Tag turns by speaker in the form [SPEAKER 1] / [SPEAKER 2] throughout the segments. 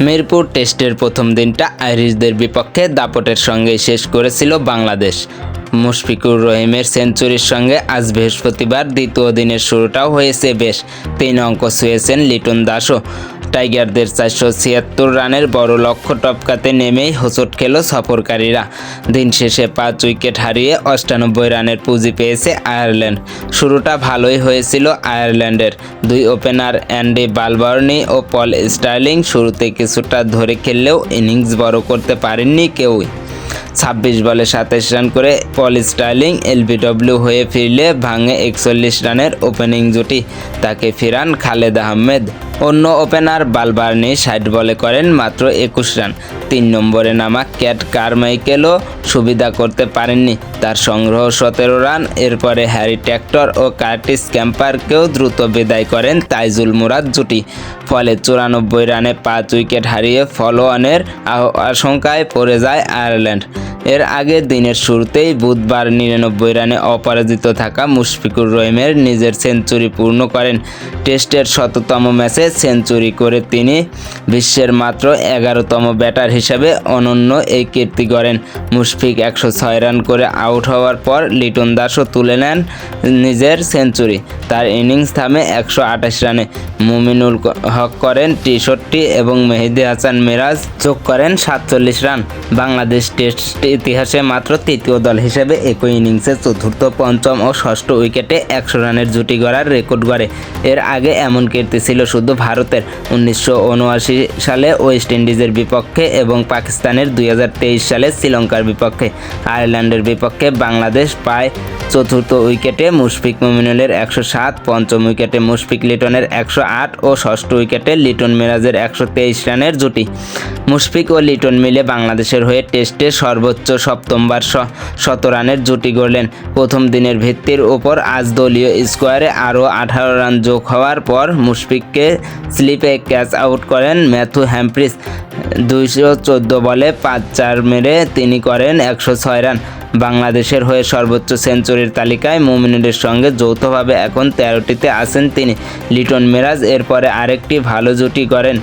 [SPEAKER 1] মিরপুর টেস্টের প্রথম দিনটা আইরিশদের বিপক্ষে দাপটের সঙ্গে শেষ করেছিল বাংলাদেশ। মুশফিকুর রহিমের সেঞ্চুরির সঙ্গে আজ বৃহস্পতিবার দ্বিতীয় দিনের শুরুটাও হয়েছে বেশ। তিন অঙ্ক ছুঁয়েছেন লিটন দাসও। টাইগারদের চারশো ছিয়াত্তর রানের বড় লক্ষ্য টপকাতে নেমেই হোঁচট খেল সফরকারীরা। দিন শেষে পাঁচ উইকেট হারিয়ে অষ্টানব্বই রানের পুঁজি পেয়েছে আয়ারল্যান্ড। শুরুটা ভালোই হয়েছিল আয়ারল্যান্ডের। দুই ওপেনার অ্যান্ডি বালবার্নি ও পল স্টার্লিং শুরুতে কিছুটা ধরে খেললেও ইনিংস বড় করতে পারেননি কেউই। ছাব্বিশ বলে সাতাশ রান করে পল স্টার্লিং এলবিডব্লিউ হয়ে ফিরলে ভাঙে একচল্লিশ রানের ওপেনিং জুটি। তাকে ফিরান খালেদ আহমেদ। অন্য ওপেনার বালবার্নি ষাট বলে করেন মাত্র একুশ রান। তিন নম্বরে নামা ক্যাট কারমাইকেলও সুবিধা করতে পারেননি। তার সংগ্রহ সতেরো রান। এরপরে হ্যারি ট্যাক্টর ও কার্টিস ক্যাম্পারকেও দ্রুত বিদায় করেন তাইজুল মুরাদ জুটি। ফলে চুরানব্বই রানে পাঁচ উইকেট হারিয়ে ফলো অনের আশঙ্কায় পড়ে যায় আয়ারল্যান্ড। এর আগে দিনের শুরুতেই বুধবার নিরানব্বই রানে অপরাজিত থাকা মুশফিকুর রহিমের নিজের সেঞ্চুরি পূর্ণ করেন। টেস্টের শততম ম্যাচে সেঞ্চুরি করে তিনি বিশ্বের মাত্র এগারোতম ব্যাটার হিসেবে অনন্য এই কীর্তি গড়েন। মুশফিক একশো ছয় রান করে আউট হওয়ার পর লিটন দাসও তুলে নেন নিজের সেঞ্চুরি। তার ইনিংস থামে একশো আঠাশ রানে। মুমিনুল হক করেন তেষট্টি এবং মেহেদি হাসান মিরাজ যোগ করেন সাতচল্লিশ রান। বাংলাদেশ টেস্ট ইতিহাসে মাত্র তৃতীয় দল হিসেবে একই ইনিংসে চতুর্থ, পঞ্চম ও ষষ্ঠ উইকেটে একশো রানের জুটি গড়ার রেকর্ড গড়ে। এর আগে এমন কীর্তি ছিল শুধু ভারতের। উনিশশো উনআশি সালে ওয়েস্ট ইন্ডিজের বিপক্ষে এবং পাকিস্তানের দুই হাজার তেইশ সালে শ্রীলঙ্কার বিপক্ষে। আয়ারল্যান্ডের বিপক্ষে বাংলাদেশ পায় চতুর্থ উইকেটে মুশফিক মুমিনুলের একশো সাত, পঞ্চম উইকেটে মুশফিক লিটনের একশো আট ও ষষ্ঠ উইকেটে লিটন মিরাজের একশো তেইশ রানের জুটি। মুশফিক ও লিটন মিলে বাংলাদেশের হয়ে টেস্টে সর্বোচ্চ সপ্তমবার শ- শত রানের জুটি গড়লেন। প্রথম দিনের ভিত্তির ওপর আজ দলীয় স্কোয়ারে আরও আঠারো রান যোগ হওয়ার পর মুশফিককে স্লিপে ক্যাচ আউট করেন ম্যাথু হ্যাম্প্রিস। দুইশো চোদ্দ বলে পাঁচ চার মেরে তিনি করেন একশো ছয় রান। বাংলাদেশের হয়ে সর্বোচ্চ সেঞ্চুরির তালিকায় মুমিনুলের সঙ্গে যৌথভাবে এখন তেরোটিতে আছেন তিনি। লিটন মেরাজ এরপরে আরেকটি ভালো জুটি করেন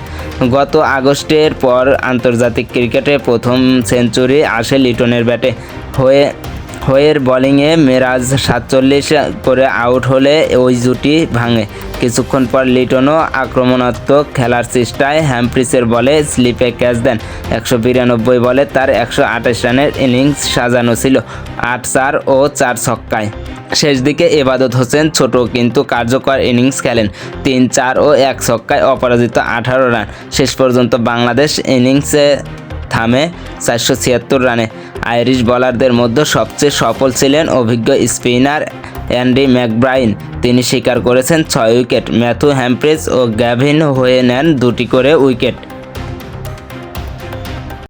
[SPEAKER 1] গত আগস্টের পর আন্তর্জাতিক ক্রিকেটে প্রথম সেঞ্চুরি আসে লিটনের ব্যাটে। হয়ে হোয়ের বোলিংয়ে মেরাজ সাতচল্লিশ করে আউট হলে ওই জুটি ভাঙে। কিছুক্ষণ পর লিটনও আক্রমণাত্মক খেলার চেষ্টায় হ্যাম্প্রিসের বলে স্লিপে ক্যাচ দেন। একশো বিরানব্বই বলে তার একশো আঠাশ রানের ইনিংস সাজানো ছিল, আট চার ও চার ছক্কায়। শেষ দিকে এবাদত হোসেন ছোট কিন্তু কার্যকর ইনিংস খেলেন, তিন চার ও এক ছক্কায় অপরাজিত আঠারো রান। শেষ পর্যন্ত বাংলাদেশ ইনিংসে থামে চারশো ছিয়াত্তর রানে। আইরিশ বলারদের মধ্যে সবচেয়ে সফল ছিলেন অভিজ্ঞ স্পিনার অ্যান্ডি ম্যাকব্রাইন। তিনি স্বীকার করেছেন ছয় উইকেট। ম্যাথু হ্যাম্প্রিজ ও গ্যাভিন হয়ে নেন দুটি করে উইকেট।